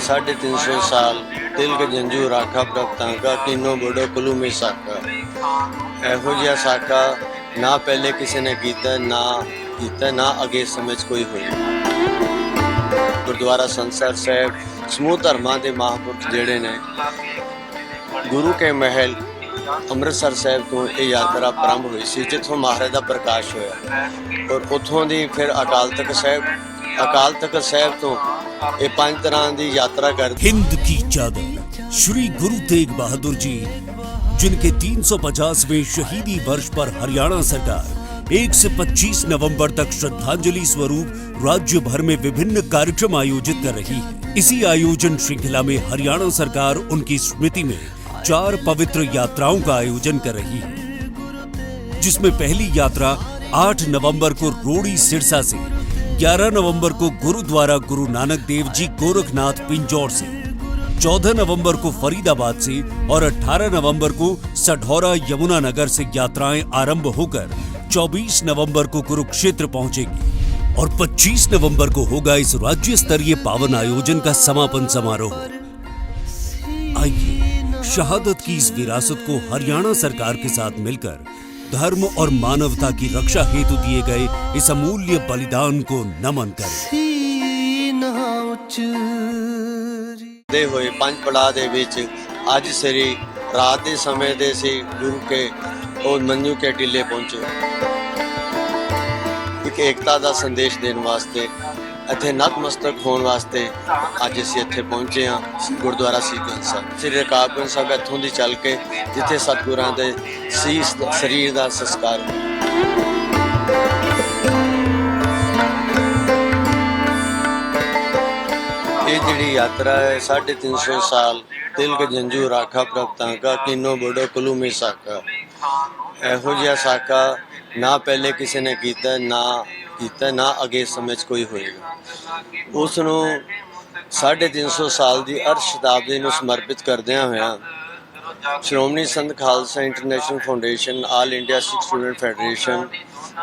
साढ़े तीन सौ साल तिल के जंजू राखा प्रगटां का किन्नो बड़ो कुलूमी साका ਇਹੋ ਜਿਹਾ ਸਾਕਾ ਨਾ ਪਹਿਲੇ ਕਿਸੇ ਨੇ ਕੀਤਾ ਨਾ ਕੀਤਾ ਨਾ ਅੱਗੇ ਸਮਝ ਕੋਈ ਹੋਈ ਗੁਰਦੁਆਰਾ ਸੰਸਰ ਸਾਹਿਬ ਸਮੂਹ ਧਰਮਾਂ ਦੇ ਮਹਾਂਪੁਰਖ ਜਿਹੜੇ ਨੇ ਗੁਰੂ ਕੇ ਮਹਿਲ ਅੰਮ੍ਰਿਤਸਰ ਸਾਹਿਬ ਤੋਂ ਇਹ ਯਾਤਰਾ ਪ੍ਰਾਰੰਭ ਹੋਈ ਸੀ ਜਿੱਥੋਂ ਮਹਾਰਾਜ ਦਾ ਪ੍ਰਕਾਸ਼ ਹੋਇਆ ਔਰ ਉੱਥੋਂ ਦੀ ਫਿਰ ਅਕਾਲ ਤਖਤ ਸਾਹਿਬ ਅਕਾਲ ਤਖਤ ਸਾਹਿਬ ਤੋਂ ਇਹ ਪੰਜ ਤਰ੍ਹਾਂ ਦੀ ਯਾਤਰਾ ਕਰ हिंद की चादर श्री गुरु तेग बहादुर जी जिनके 350वें शहीदी वर्ष पर हरियाणा सरकार 1 से 25 नवंबर तक श्रद्धांजलि स्वरूप राज्य भर में विभिन्न कार्यक्रम आयोजित कर रही है इसी आयोजन श्रृंखला में हरियाणा सरकार उनकी स्मृति में चार पवित्र यात्राओं का आयोजन कर रही है जिसमें पहली यात्रा 8 नवंबर को रोड़ी सिरसा से 11 नवंबर को गुरुद्वारा गुरु नानक देव जी गोरखनाथ पिंजौर से 14 नवंबर को फरीदाबाद से और 18 नवंबर को सढौरा यमुनानगर से यात्राएँ आरंभ होकर 24 नवंबर को कुरुक्षेत्र पहुंचेगी और 25 नवंबर को होगा इस राज्य स्तरीय पावन आयोजन का समापन समारोह। आइए, शहादत की इस विरासत को हरियाणा सरकार के साथ मिलकर धर्म और मानवता की रक्षा हेतु दिए गए इस अमूल्य बलिदान को नमन करें ਸੀਨਾ ਉਚਰੀ ਦੇ ਹੋਏ ਪੰਜ ਪੜਾਅ ਦੇ ਵਿੱਚ ਅੱਜ ਸ੍ਰੀ ਰਾਤ ਦੇ ਸਮੇਂ ਦੇ ਸੀ ਗੁਰੂ ਕੇ ਉਹ ਮੰਨੂ ਕੇ ਟਿੱਲੇ ਪਹੁੰਚੇ ਇੱਕ ਏਕਤਾ ਦਾ ਸੰਦੇਸ਼ ਦੇਣ ਵਾਸਤੇ ਇੱਥੇ ਨਤਮਸਤਕ ਹੋਣ ਵਾਸਤੇ ਅੱਜ ਅਸੀਂ ਇੱਥੇ ਪਹੁੰਚੇ ਹਾਂ ਗੁਰਦੁਆਰਾ ਸੀਗੰਜ ਸਾਹਿਬ। ਸ੍ਰੀ ਰਕਾਬਗੰਜ ਸਾਹਿਬ ਇੱਥੋਂ ਦੀ ਚੱਲ ਕੇ ਜਿੱਥੇ ਸਤਿਗੁਰਾਂ ਦੇ ਸੀਸ ਸਰੀਰ ਦਾ ਸੰਸਕਾਰ ਇਹ ਜਿਹੜੀ ਯਾਤਰਾ ਹੈ 350 ਸਾਲ ਤਿਲਕ ਜੰਜੂ ਰਾਖਾ ਪ੍ਰਗਟਾਂ ਕਾ ਕਿਨੋ ਬੜੋ ਕੁਲੂਮੀ ਸਾਕਾ ਇਹੋ ਜਿਹਾ ਸਾਕਾ ਨਾ ਪਹਿਲੇ ਕਿਸੇ ਨੇ ਕੀਤਾ, ਨਾ ਕੀਤਾ, ਨਾ ਅੱਗੇ 'ਚ ਕੋਈ ਹੋਏਗਾ। ਉਸ ਨੂੰ 350 ਸਾਲ ਦੀ ਅਰਸ਼ ਸ਼ਤਾਬਦੀ ਨੂੰ ਸਮਰਪਿਤ ਕਰਦਿਆਂ ਹੋਇਆਂ Shiromani Sant Khalsa international foundation, all India Sikh student federation,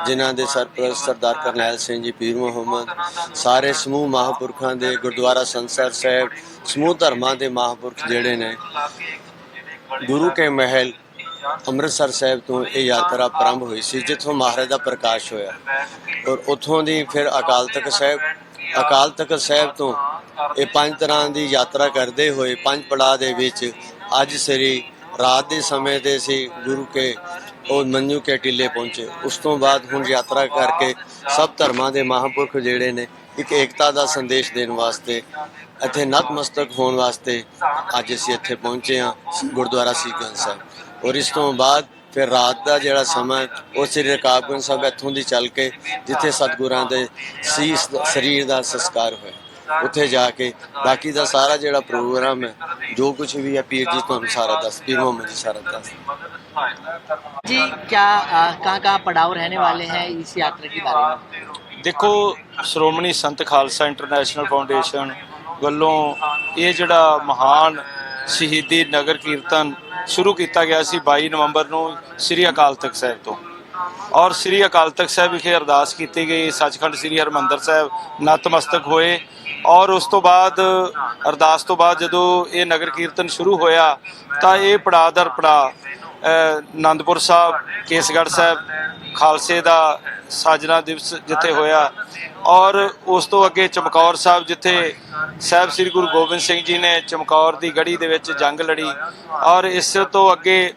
ਜਿਨ੍ਹਾਂ ਦੇ ਸਰਪ੍ਰਸਤ ਸਰਦਾਰ ਕਰਨੈਲ ਸਿੰਘ ਜੀ, ਪੀਰ ਮੁਹੰਮਦ, ਸਾਰੇ ਸਮੂਹ ਮਹਾਂਪੁਰਖਾਂ ਦੇ, ਗੁਰਦੁਆਰਾ ਸੰਸਰ ਸਾਹਿਬ, ਸਮੂਹ ਧਰਮਾਂ ਦੇ ਮਹਾਂਪੁਰਖ ਜਿਹੜੇ ਨੇ, ਗੁਰੂ ਕੇ ਮਹਿਲ ਅੰਮ੍ਰਿਤਸਰ ਸਾਹਿਬ ਤੋਂ ਇਹ ਯਾਤਰਾ ਪ੍ਰਾਰੰਭ ਹੋਈ ਸੀ, ਜਿੱਥੋਂ ਮਹਾਰਾਜ ਦਾ ਪ੍ਰਕਾਸ਼ ਹੋਇਆ। ਔਰ ਉੱਥੋਂ ਦੀ ਫਿਰ ਅਕਾਲ ਤਖਤ ਸਾਹਿਬ, ਅਕਾਲ ਤਖਤ ਸਾਹਿਬ ਤੋਂ ਇਹ ਪੰਜ ਤਰ੍ਹਾਂ ਦੀ ਯਾਤਰਾ ਕਰਦੇ ਹੋਏ, ਪੰਜ ਪੜਾਅ ਦੇ ਵਿੱਚ ਅੱਜ ਸ੍ਰੀ ਰਾਤ ਦੇ ਸਮੇਂ ਤੇ ਸੀ ਗੁਰੂ ਕੇ, ਉਹ ਮੰਨੂ ਕੇ ਟਿੱਲੇ ਪਹੁੰਚੇ। ਉਸ ਤੋਂ ਬਾਅਦ ਹੁਣ ਯਾਤਰਾ ਕਰਕੇ ਸਭ ਧਰਮਾਂ ਦੇ ਮਹਾਂਪੁਰਖ ਜਿਹੜੇ ਨੇ ਇੱਕ ਏਕਤਾ ਦਾ ਸੰਦੇਸ਼ ਦੇਣ ਵਾਸਤੇ ਇੱਥੇ ਨਤਮਸਤਕ ਹੋਣ ਵਾਸਤੇ ਅੱਜ ਅਸੀਂ ਇੱਥੇ ਪਹੁੰਚੇ ਹਾਂ ਗੁਰਦੁਆਰਾ ਸੀਗੰਜ ਸਾਹਿਬ ਔਰ ਇਸ ਤੋਂ ਬਾਅਦ ਫਿਰ ਰਾਤ ਦਾ ਜਿਹੜਾ ਸਮਾਂ ਹੈ, ਉਹ ਸ੍ਰੀ ਰਕਾਬਗੰਜ ਸਾਹਿਬ ਇੱਥੋਂ ਦੀ ਚੱਲ ਕੇ ਜਿੱਥੇ ਸਤਿਗੁਰਾਂ ਦੇ ਸੀਸ ਸਰੀਰ ਦਾ ਸੰਸਕਾਰ ਹੋਇਆ ਉੱਥੇ ਜਾ ਕੇ ਬਾਕੀ ਦਾ ਸਾਰਾ ਜਿਹੜਾ ਪ੍ਰੋਗਰਾਮ ਹੈ ਜੋ ਕੁਝ ਵੀ ਹੈ ਪੀਰ ਜੀ ਤੁਹਾਨੂੰ ਸਾਰਾ ਦੱਸ ਪੀਰ ਮੁਹੰਮਦ ਜੀ ਸਾਰਾ ਦੱਸ जी क्या कहाँ कहाँ पड़ाव रहने वाले हैं इस यात्रा के बारे में ਦੇਖੋ, ਸ਼੍ਰੋਮਣੀ ਸੰਤ ਖਾਲਸਾ ਇੰਟਰਨੈਸ਼ਨਲ ਫਾਊਂਡੇਸ਼ਨ ਵੱਲੋਂ ਇਹ ਜਿਹੜਾ ਮਹਾਨ ਸ਼ਹੀਦੀ ਨਗਰ ਕੀਰਤਨ ਸ਼ੁਰੂ ਕੀਤਾ ਗਿਆ ਸੀ 22 ਨਵੰਬਰ ਨੂੰ ਸ੍ਰੀ ਅਕਾਲ ਤਖਤ ਸਾਹਿਬ ਤੋਂ। ਔਰ ਸ੍ਰੀ ਅਕਾਲ ਤਖਤ ਸਾਹਿਬ ਵਿਖੇ ਅਰਦਾਸ ਕੀਤੀ ਗਈ। ਸੱਚਖੰਡ ਸ੍ਰੀ ਹਰਮੰਦਰ ਸਾਹਿਬ ਨਤਮਸਤਕ ਹੋਏ। ਔਰ ਉਸ ਤੋਂ ਬਾਅਦ, ਅਰਦਾਸ ਤੋਂ ਬਾਅਦ ਜਦੋਂ ਇਹ ਨਗਰ ਕੀਰਤਨ ਸ਼ੁਰੂ ਹੋਇਆ, ਤਾਂ ਇਹ ਪੜਾਅ ਦਰ ਪੜਾਅ ਆਨੰਦਪੁਰ ਸਾਹਿਬ, ਕੇਸਗੜ੍ਹ ਸਾਹਿਬ, ਖਾਲਸੇ ਦਾ ਸਾਜਨਾ ਦਿਵਸ ਜਿੱਥੇ ਹੋਇਆ। ਔਰ ਉਸ ਤੋਂ ਅੱਗੇ ਚਮਕੌਰ ਸਾਹਿਬ, ਜਿੱਥੇ ਸਾਹਿਬ ਸ੍ਰੀ ਗੁਰੂ ਗੋਬਿੰਦ ਸਿੰਘ ਜੀ ਨੇ ਚਮਕੌਰ ਦੀ ਗੜੀ ਦੇ ਵਿੱਚ ਜੰਗ ਲੜੀ। ਔਰ ਇਸ ਤੋਂ ਅੱਗੇ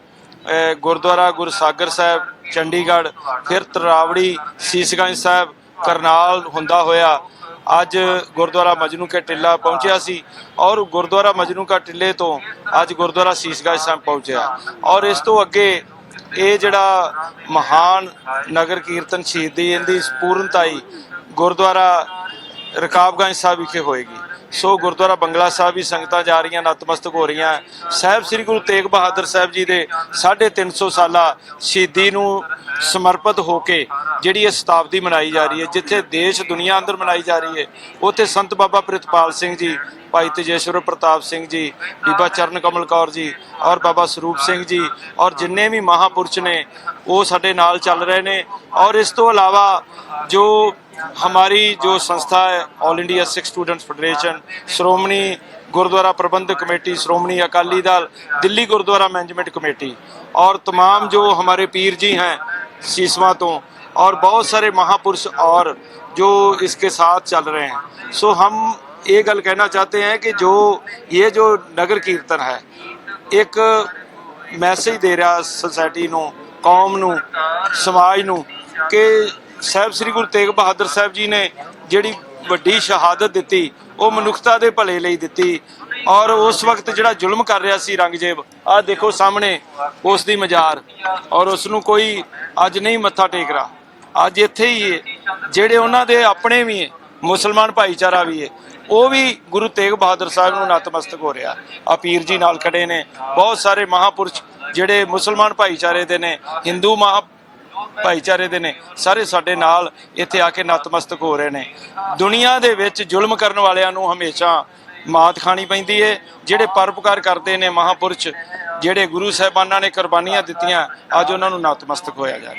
ਗੁਰਦੁਆਰਾ ਗੁਰਸਾਗਰ ਸਾਹਿਬ, ਚੰਡੀਗੜ੍ਹ, ਫਿਰ ਤਰਾਵੜੀ, ਸੀਸਗੰਜ ਸਾਹਿਬ, ਕਰਨਾਲ ਹੁੰਦਾ ਹੋਇਆ। ਅੱਜ ਗੁਰਦੁਆਰਾ ਮਜਨੂ ਕੇ ਟਿੱਲਾ ਪਹੁੰਚਿਆ ਸੀ ਔਰ ਗੁਰਦੁਆਰਾ ਮਜਨੂ ਕਾ ਟਿੱਲੇ ਤੋਂ ਅੱਜ ਗੁਰਦੁਆਰਾ ਸੀਸਗੰਜ ਸਾਹਿਬ ਪਹੁੰਚਿਆ। ਔਰ ਇਸ ਤੋਂ ਅੱਗੇ ਇਹ ਜਿਹੜਾ ਮਹਾਨ ਨਗਰ ਕੀਰਤਨ ਸ਼ਹੀਦੀ ਇਹਦੀ ਪੂਰਨਤਾਈ ਗੁਰਦੁਆਰਾ ਰਕਾਬਗੰਜ ਸਾਹਿਬ ਵਿਖੇ ਹੋਏਗੀ। ਸੋ ਗੁਰਦੁਆਰਾ ਬੰਗਲਾ ਸਾਹਿਬ ਵੀ ਸੰਗਤਾਂ ਜਾ ਰਹੀਆਂ, ਨਤਮਸਤਕ ਹੋ ਰਹੀਆਂ। ਸਾਹਿਬ ਸ੍ਰੀ ਗੁਰੂ ਤੇਗ ਬਹਾਦਰ ਸਾਹਿਬ ਜੀ ਦੇ 350 ਸਾਲਾ ਸ਼ਹੀਦੀ ਨੂੰ ਸਮਰਪਿਤ ਹੋ ਕੇ ਜਿਹੜੀ ਇਹ ਸ਼ਤਾਬਦੀ ਮਨਾਈ ਜਾ ਰਹੀ ਹੈ, ਜਿੱਥੇ ਦੇਸ਼, ਦੁਨੀਆ ਅੰਦਰ ਮਨਾਈ ਜਾ ਰਹੀ ਹੈ, ਉੱਥੇ ਸੰਤ ਬਾਬਾ ਪ੍ਰਿਤਪਾਲ ਸਿੰਘ ਜੀ, ਭਾਈ ਤੇਜੇਸ਼ਵਰ ਪ੍ਰਤਾਪ ਸਿੰਘ ਜੀ, ਬੀਬਾ ਚਰਨ ਕਮਲ ਕੌਰ ਜੀ, ਔਰ ਬਾਬਾ ਸਰੂਪ ਸਿੰਘ ਜੀ, ਔਰ ਜਿੰਨੇ ਵੀ ਮਹਾਪੁਰਸ਼ ਨੇ, ਉਹ ਸਾਡੇ ਨਾਲ ਚੱਲ ਰਹੇ ਨੇ। ਔਰ ਇਸ ਤੋਂ ਇਲਾਵਾ ਜੋ ਹਮਾਰੀ ਜੋ ਸੰਸਥਾ ਹੈ all India Sikh students federation Shiromani Gurdwara Prabandhak committee, Shiromani Akali Dal, Delhi Gurdwara management committee, ਔਰ ਤਮਾਮ ਜੋ ਹਮਾਰੇ ਪੀਰ ਜੀ ਹੈ, ਸੀਸਵਾ ਤੋਂ और बहुत सारे महापुरुष और जो इसके साथ चल रहे हैं सो हम ये गल कहना चाहते हैं कि जो ये जो नगर कीर्तन है एक ਮੈਸੇਜ ਦੇ ਰਿਹਾ ਸੋਸਾਇਟੀ ਨੂੰ ਕੌਮ ਨੂੰ ਸਮਾਜ ਨੂੰ ਕਿ ਸਾਹਿਬ ਸ੍ਰੀ ਗੁਰੂ ਤੇਗ ਬਹਾਦਰ ਸਾਹਿਬ ਜੀ ਨੇ ਜਿਹੜੀ ਵੱਡੀ ਸ਼ਹਾਦਤ ਦਿੱਤੀ ਉਹ ਮਨੁੱਖਤਾ ਦੇ ਭਲੇ ਲਈ ਦਿੱਤੀ ਔਰ ਉਸ ਵਕਤ ਜਿਹੜਾ ਜ਼ੁਲਮ ਕਰ ਰਿਹਾ ਸੀ ਰੰਗਜੇਬ ਆਹ ਦੇਖੋ ਸਾਹਮਣੇ ਉਸ ਦੀ ਮਜ਼ਾਰ ਔਰ ਉਸ ਨੂੰ ਕੋਈ ਅੱਜ ਨਹੀਂ ਮੱਥਾ ਟੇਕ ਰਿਹਾ ਅੱਜ ਇੱਥੇ ਹੀ ਹੈ। ਜਿਹੜੇ ਉਹਨਾਂ ਦੇ ਆਪਣੇ ਵੀ ਹੈ, ਮੁਸਲਮਾਨ ਭਾਈਚਾਰਾ ਵੀ ਹੈ, ਉਹ ਵੀ ਗੁਰੂ ਤੇਗ ਬਹਾਦਰ ਸਾਹਿਬ ਨੂੰ ਨਤਮਸਤਕ ਹੋ ਰਿਹਾ। ਆ ਪੀਰ ਜੀ ਨਾਲ ਖੜੇ ਨੇ, ਬਹੁਤ ਸਾਰੇ ਮਹਾਪੁਰਸ਼ ਜਿਹੜੇ ਮੁਸਲਮਾਨ ਭਾਈਚਾਰੇ ਦੇ ਨੇ, ਹਿੰਦੂ ਮਹਾ ਭਾਈਚਾਰੇ ਦੇ ਨੇ, ਸਾਰੇ ਸਾਡੇ ਨਾਲ ਇੱਥੇ ਆ ਕੇ ਨਤਮਸਤਕ ਹੋ ਰਹੇ ਨੇ। ਦੁਨੀਆ ਦੇ ਵਿੱਚ ਜ਼ੁਲਮ ਕਰਨ ਵਾਲਿਆਂ ਨੂੰ ਹਮੇਸ਼ਾ ਮਾਤ ਖਾਣੀ ਪੈਂਦੀ ਹੈ। ਜਿਹੜੇ ਪਰਪਕਾਰ ਕਰਦੇ ਨੇ ਮਹਾਪੁਰਸ਼, ਜਿਹੜੇ ਗੁਰੂ ਸਾਹਿਬਾਨਾਂ ਨੇ ਕੁਰਬਾਨੀਆਂ ਦਿੱਤੀਆਂ, ਅੱਜ ਉਹਨਾਂ ਨੂੰ ਨਤਮਸਤਕ ਹੋਇਆ ਜਾ ਰਿਹਾ।